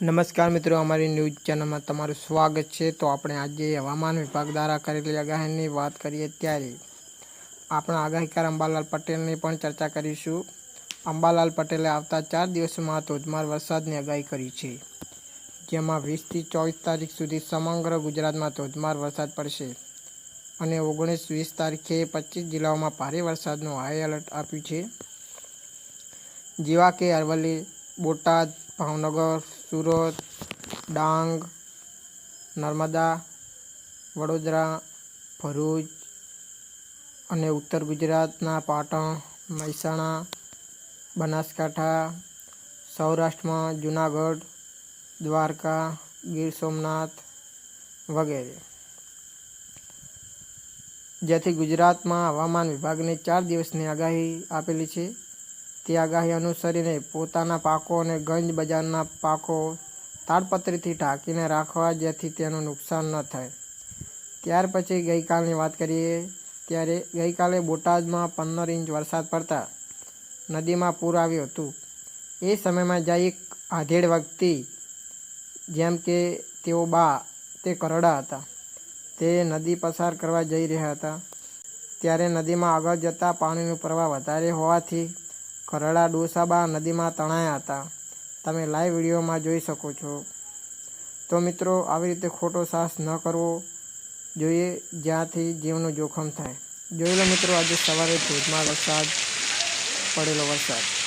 નમસ્કાર મિત્રો, અમારી ન્યૂઝ ચેનલમાં તમારું સ્વાગત છે. તો આપણે આજે હવામાન વિભાગ દ્વારા કરેલી આગાહીની વાત કરીએ ત્યારે આપણા આગાહીકાર અંબાલાલ પટેલની પણ ચર્ચા કરીશું. અંબાલાલ પટેલે આવતા ચાર દિવસમાં ધોધમાર વરસાદની આગાહી કરી છે. જેમાં વીસથી ચોવીસ તારીખ સુધી સમગ્ર ગુજરાતમાં ધોધમાર વરસાદ પડશે અને ઓગણીસ વીસ તારીખે પચીસ જિલ્લાઓમાં ભારે વરસાદનું હાઈ એલર્ટ આપ્યું છે. જેવા કે અરવલ્લી, બોટાદ ભાવનગર, સુરત, ડાંગ, નર્મદા, વડોદરા, ભરૂચ અને ઉત્તર ગુજરાતના પાટણ, મહેસાણા, બનાસકાંઠા, સૌરાષ્ટ્રમાં જુનાગઢ, દ્વારકા, ગીર સોમનાથ વગેરે. જેથી ગુજરાતમાં હવામાન વિભાગની ચાર દિવસની આગાહી આપેલી છે. તે આગાહી અનુસરીને પોતાના પાકો અને ગંજ બજારના પાકો તાડપત્રીથી ઢાંકીને રાખવા જેથી તેનું નુકસાન ન થાય. ત્યાર પછી ગઈકાલની વાત કરીએ, ત્યારે ગઈકાલે બોટાદમાં પંદર ઇંચ વરસાદ પડતા નદીમાં પૂર આવ્યું હતું. એ સમયમાં જ્યાં એક આધેડ વ્યક્તિ, જેમ કે તેઓ બા, તે કરડા હતા. તે નદી પસાર કરવા જઈ રહ્યા હતા. ત્યારે નદીમાં આગળ જતાં પાણીનું પ્રવાહ વધારે હોવાથી કરડા ડોસાબા નદીમાં તણાયા હતા. તમે લાઈવ વિડીયોમાં જોઈ શકો છો. તો મિત્રો, આવી રીતે ખોટો સાહસ ન કરવો જોઈએ, જ્યાંથી જીવનું જોખમ થાય. જોઈ લો મિત્રો, આજે સવારે ધોધમાર વરસાદ, પડેલો વરસાદ.